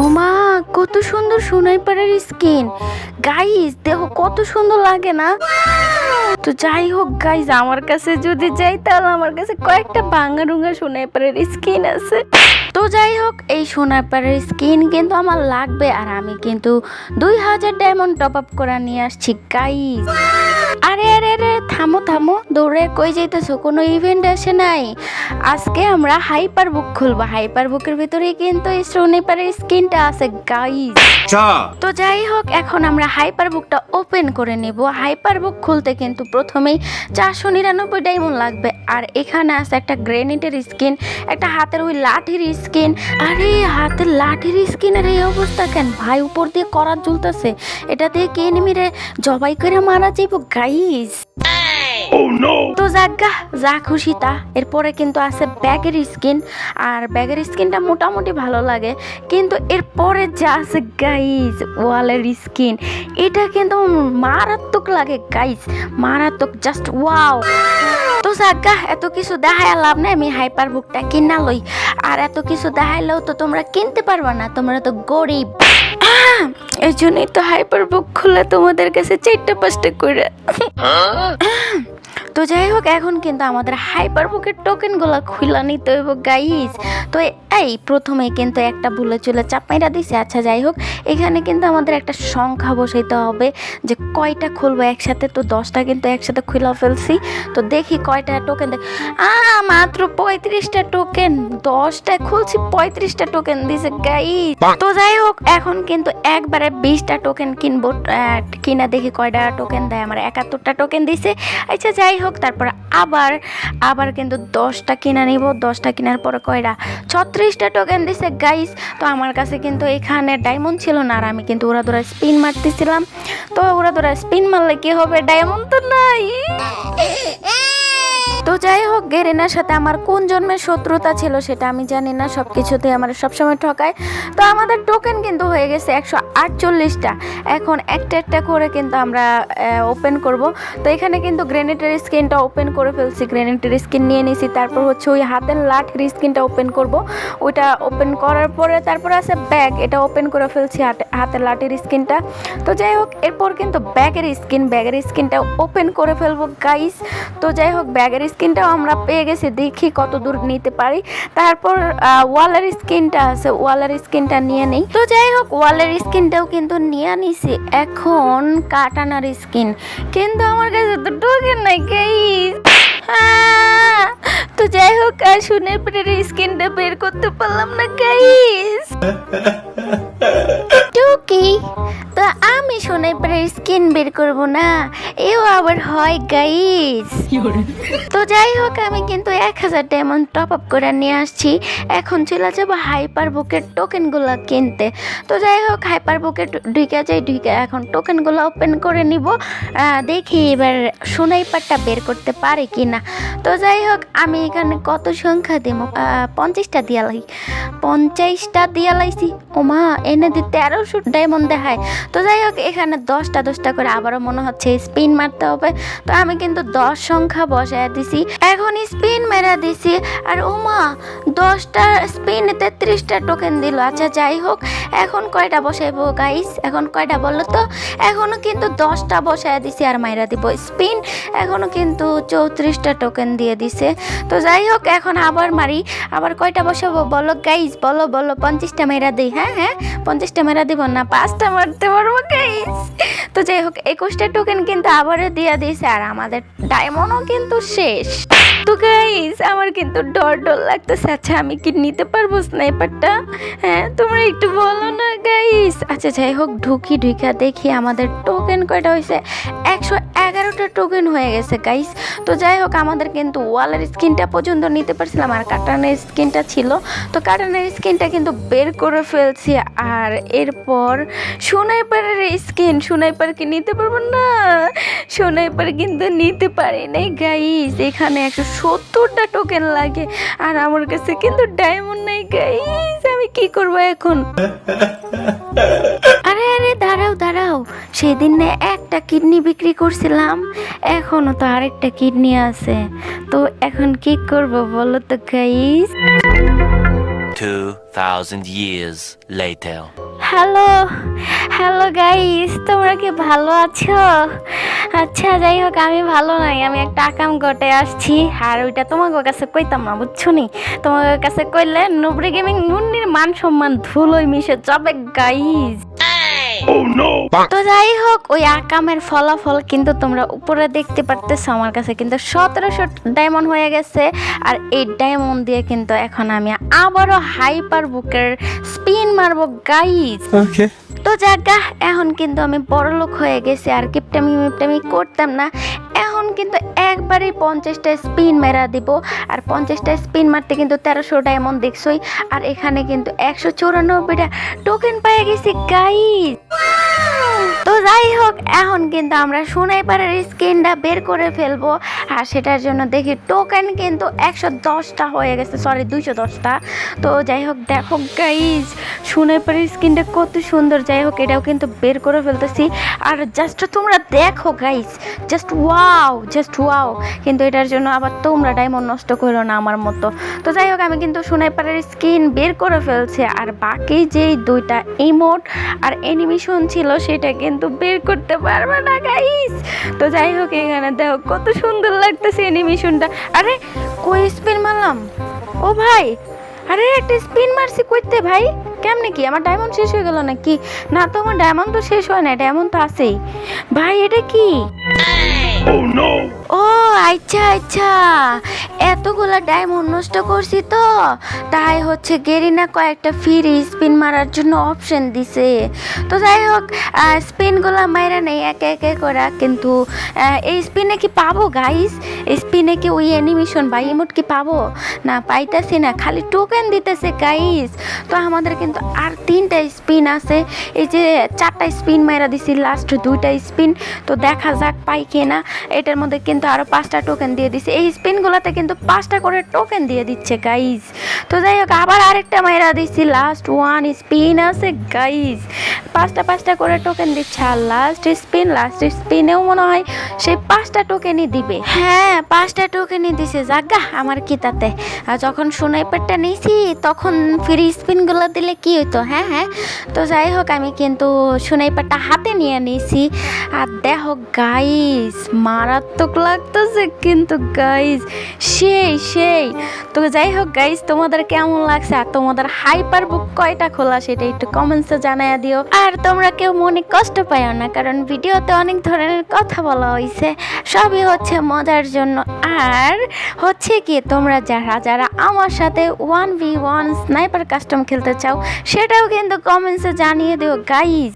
ওমা, কত সুন্দর সোনাই পাড়ার স্কিন। গাইস দেখো কত সুন্দর লাগে না? তো যাই হোক গাইস আমার কাছে যদি যাই, তাহলে আমার কাছে কয়েকটা ভাঙা রুঙা সোনাই পাড়ার স্কিন আছে। তো যাই হোক, এই সোনার পাড়ার স্কিন কিন্তু আমার লাগবে আর আমি কিন্তু দুই হাজার ডায়মন্ড টপ আপ করে নিয়ে আসছি আরে আরে আরে থামো থামো দৌড়ে কই যাইতেছো? কোনো ইভেন্ট আসে নাই। আজকে আমরা হাইপার বুক খুলবো। হাইপার বুকের ভিতরে কিন্তু স্কিনটা আছে গাইজ আচ্ছা। তো যাই হোক এখন আমরা হাইপার বুকটা ওপেন করে নেব। হাইপার বুক খুলতে কিন্তু প্রথমেই চারশো নিরানব্বই ডায়মন্ড লাগবে। আর এখানে আছে একটা গ্রেনেডের স্কিন একটা হাতের ওই লাঠির স্কিন আরে হাতের লাঠির স্কিন আর এই অবস্থা কেন? ভাই উপর দিয়ে করার ঝুলতেছে এটা দিয়ে কে নিমিরে জবাই করে মারা যাইব গাইজ তো যাজ্ঞা যা খুশি তা। এরপরে কিন্তু আছে ব্যাগের স্কিন আর ব্যাগের স্কিনটা মোটামুটি ভালো লাগে। কিন্তু এরপরে যা আছে গাইস ওয়ালের স্কিন এটা কিন্তু মারাত্মক লাগে গাইজ মারাত্মক জাস্ট ওয়াও তো যাজ্ঞা এত কিছু দেখায় লাভ নাই আমি হাইপার বুকটা কিনা লই। আর এত কিছু দেখাইলেও তো তোমরা কিনতে পারবা না তোমরা তো গরিব। এই জন্যই তো হাইপার বুক খুলে তোমাদের কাছে চারটা পাঁচটা করে তো যাই হোক এখন কিন্তু আমাদের হাইপার বুকের টোকেনগুলো খুলা নিতে হইব গাইস তো এই প্রথমে কিন্তু একটা ভুলে চলে চাপাইরা দিছে। আচ্ছা যাই হোক এখানে কিন্তু আমাদের একটা সংখ্যা বসাইতে হবে যে কয়টা খুলবো একসাথে। তো দশটা কিন্তু একসাথে খুলা ফেলছি। তো দেখি কয়টা টোকেন দেখ আ মাত্র পঁয়ত্রিশটা টোকেন দশটা খুলছি পঁয়ত্রিশটা টোকেন দিছে গাইস তো যাই হোক এখন কিন্তু একবারে বিশটা টোকেন কিনবো কিনা দেখি কয়টা টোকেন দেয়। আমার একাত্তরটা টোকেন দিছে। আচ্ছা যাই হোক তারপর আবার আবার কিন্তু দশটা কিনা নিব, দশটা কেনার পরে কয়রা? ছত্রিশটা টোকেন দিছে গাইস তো আমার কাছে কিন্তু এখানে ডায়মন্ড ছিল না, আর আমি কিন্তু ওরা ধরা স্পিন মারতেছিলাম। তো ওরা ধরা স্পিন মারলে কি হবে? ডায়মন্ড তো নাই। তো যাই হোক, গেরেনার সাথে আমার কোন জন্মের শত্রুতা ছিল সেটা আমি জানি না সব কিছুতে আমার সবসময় ঠকায়। তো আমাদের টোকেন কিন্তু হয়ে গেছে একশো আটচল্লিশটা। এখন একটা একটা করে কিন্তু আমরা ওপেন করব। তো এখানে কিন্তু গ্রেনেটের স্কিনটা ওপেন করে ফেলছি। গ্রেনেটের স্কিন নিয়ে নিছি, তারপর হচ্ছে ওই হাতের লাঠির স্কিনটা ওপেন করব। ওইটা ওপেন করার পরে তারপর আছে ব্যাগ এটা ওপেন করে ফেলছি হাতে- হাতের লাঠির স্কিনটা তো যাই হোক, এরপর কিন্তু ব্যাগের স্কিন ব্যাগের স্কিনটা ওপেন করে ফেলব গাইস তো যাই হোক ব্যাগের স্কিনটাও আমরা পেয়ে গেছি দেখি কত দূর নিতে পারি। তারপর ওয়ালের স্কিনটা আছে ওয়ালের স্কিনটা নিয়ে নেই। তো যাই হোক ওয়ালের স্কিনটাও কিন্তু নিয়ে নিছি এখন কাটানার স্কিন। কিন্তু আমার কাছে তো টোকেন নাই গাইস তো যাই হোক আর শুনে পেটের স্কিনটা বের করতে পারলাম না গাইস টুকি আমি সোনাই পাড়ার স্কিন বের করব না। এও আবার হয় গাইস তো যাই হোক আমি কিন্তু এক হাজার ডায়মন্ড টপ আপ করে নিয়ে আসছি। এখন চলে যাব হাইপার বুকের টোকেনগুলো কিনতে। তো যাই হোক হাইপার বুকে ঢুকে যাই ঢুকে এখন টোকেনগুলো ওপেন করে নিব। দেখি এবার সোনাই পাটটা বের করতে পারে কি না তো যাই হোক আমি এখানে কত সংখ্যা দিব? পঞ্চাশটা দিয়া লাই। পঞ্চাশটা দিয়া লাইছি। ওমা এনে দি তেরোশো ডায়মন্ড দেখায়। তো যাই হোক এখানে দশটা দশটা করে আবারও মনে হচ্ছে স্পিন মারতে হবে। তো আমি কিন্তু দশ সংখ্যা বসায় দিছি। এখন স্পিন মেরা দিছি। আর ওমা দশটা স্পিন তেত্রিশটা টোকেন দিল। আচ্ছা যাই হোক, এখন কয়টা বসাইবো গাইস এখন কয়টা বলো তো? এখনও কিন্তু দশটা বসায় দিছি আর মাইরা দিব স্পিন এখনও কিন্তু চৌত্রিশটা টোকেন দিয়ে দিছে। তো যাই হোক, এখন আবার মারি। আবার কয়টা বসাবো বলো গাইস বলো বলো, পঞ্চাশটা মেরা দিই। হ্যাঁ হ্যাঁ পঞ্চাশটা মেরা দিব না, পাঁচটা মারতে পারব গাইস তো যাই হোক একুশটা টোকেন কিন্তু আবারও দিয়ে দিয়েছে আর আমাদের ডায়মন্ডও কিন্তু শেষ। তো গাইস আমার কিন্তু ডর ডর লাগতেছে। আচ্ছা আমি কি নিতে পারব স্নাইপারটা হ্যাঁ তোমরা একটু বলো না গাইস আচ্ছা যাই হোক, ঢুকি ঢুকা দেখি আমাদের টোকেন কয়টা হয়েছে একশো এগারোটা টোকেন হয়ে গেছে গাইস তো যাই হোক, আমাদের কিন্তু ওয়ালের স্কিনটা পর্যন্ত নিতে পারছিলাম, আর কাটানের স্কিনটা ছিল। তো কাটানের স্কিনটা কিন্তু বের করে ফেলছি, আর এরপর সোনাইপারের স্কিন সোনাইপার কি নিতে পারব না। সোনাইপার কিন্তু নিতে পারি নাই গাইস এখানে একশো সত্তরটা টোকেন লাগে, আর আমার কাছে কিন্তু ডায়মন্ড নাই গাইস আমি কি করব এখন? সেদিন না একটা কিডনি বিক্রি করছিলাম এখনও তো আরেকটা কিডনি আছে। তো এখন কি করব বলো তো guys 2,000 years later. Hello hello guys তোমরা কি ভালো আছো? আচ্ছা যাই হোক আমি ভালো নাই আমি একটা আকাম গটে আসছি। আর ওইটা তোমাকে কাছে কইতাম না বুঝছ নি? তোমাদের কাছে কইলে নুবরি গেমিং নুন্নির মান সম্মান ধুলোই মিশে যাবে গাইস তো যাই হোক ওই আকামের ফলাফল কিন্তু তোমরা উপরে দেখতে পারতেছো আমার কাছে কিন্তু সতেরোশো ডায়মন্ড হয়ে গেছে। আর এই ডায়মন্ড দিয়ে কিন্তু এখন আমি আবারও হাইপার বুকের স্পিন মারবো গাইজ Okay. তো জাগা এখন কিন্তু আমি বড় লোক হয়ে গেছি আর কিপটামি মিপটামি করতাম না। এখন কিন্তু একবারেই পঞ্চাশটা স্পিন মেরা দিব আর পঞ্চাশটা স্পিন মারতে কিন্তু তেরোশো ডায়মন্ড দেখছই। আর এখানে কিন্তু একশো চৌরানব্বইটা টোকেন পেয়ে গেছি যাই হোক এখন কিন্তু আমরা সোনাই পাড়ার স্ক্রিনটা বের করে ফেলব। আর সেটার জন্য দেখি টোকেন কিন্তু একশো দশটা হয়ে গেছে সরি দুইশো দশটা। তো যাই হোক দেখো গাইজ সোনাই পাড়ার স্ক্রিনটা কত সুন্দর। যাই হোক এটাও কিন্তু বের করে ফেলতেছি। আর জাস্ট তোমরা দেখো guys just wow just wow কিন্তু এটার জন্য আবার তোমরা ডায়মন্ড নষ্ট করো না আমার মতো। তো যাই হোক আমি কিন্তু সোনাই পাড়ার স্ক্রিন বের করে ফেলছি। আর বাকি যেই দুইটা ইমোট আর অ্যানিমেশন ছিল, সেটা কিন্তু বের করতে পারবে না গাইস তো যাই হোক, এখানে দেখো কত সুন্দর লাগতেছে অ্যানিমেশনটা আরে, কই স্পিন মারলাম? ও ভাই, আরে একটা স্পিন মারছি কইতে ভাই? কেমনে কি? আমার ডায়মন্ড শেষ হয়ে গেল নাকি? না তো, আমার ডায়মন্ড তো শেষ হয় না ডায়মন্ড তো আছেই। ভাই, এটা কি? ও আচ্ছা আচ্ছা। এতগুলা ডায়মন্ড নষ্ট করছি তো। তাই হচ্ছে গেরিনা কয়েকটা ফ্রি স্পিন মারার জন্য অপশন দিছে। তো যাই হোক স্পিনগুলো মাইরা নেই, একে একে করা। কিন্তু এই স্পিনে কি পাবো গাইস স্পিনে কি ওই অ্যানিমেশন বা ইমোট কি পাবো? না, পাইতাছি না। খালি টোকেন দিতেছে গাইস তো আমাদের কিন্তু আর তিনটা স্পিন আছে। এই যে চারটা স্পিন মাইরা দিছি লাস্ট দুইটা স্পিন তো দেখা যাক পাই কিনা। এটার মধ্যে কিন্তু আরও পাঁচটা টোকেন দিয়ে দিছে। এই স্পিনগুলোতে কিন্তু পাঁচটা করে টোকেন দিয়ে দিচ্ছে গাইজ তো যাই হোক, আবার আরেকটা মাইরা দিছি লাস্ট ওয়ান স্পিন আছে গাইজ পাঁচটা পাঁচটা করে টোকেন দিচ্ছে, আর লাস্ট স্পিন লাস্ট স্পিনেও মনে হয় সেই পাঁচটা টোকেনই দিবে। হ্যাঁ পাঁচটা টোকেনই দিছে, জাগা আমার কি তাতে আর যখন সোনাইপারটা নিয়েছি তখন ফ্রি স্পিনগুলো দিলে কি হতো হ্যাঁ হ্যাঁ? তো যাই হোক, আমি কিন্তু সোনাইপারটা হাতে নিয়ে নিয়েছি আর দেখো গাইস মারাত্মক লাগতেছে কিন্তু গাইস সেই সেই। তো যাই হোক গাইস তোমাদের কেমন লাগছে আর তোমাদের হাইপার বুক কয়টা খোলা সেটা একটু কমেন্টসে জানাইয়া দিও। আর তোমরা কেউ মনে কষ্ট পাইও না, কারণ ভিডিওতে অনেক ধরনের কথা বলা হয়েছে সবই হচ্ছে মজার জন্য। আর হচ্ছে কি, তোমরা যারা যারা আমার সাথে one v one sniper custom খেলতে চাও, সেটাও কিন্তু কমেন্টসে জানিয়ে দিও গাইস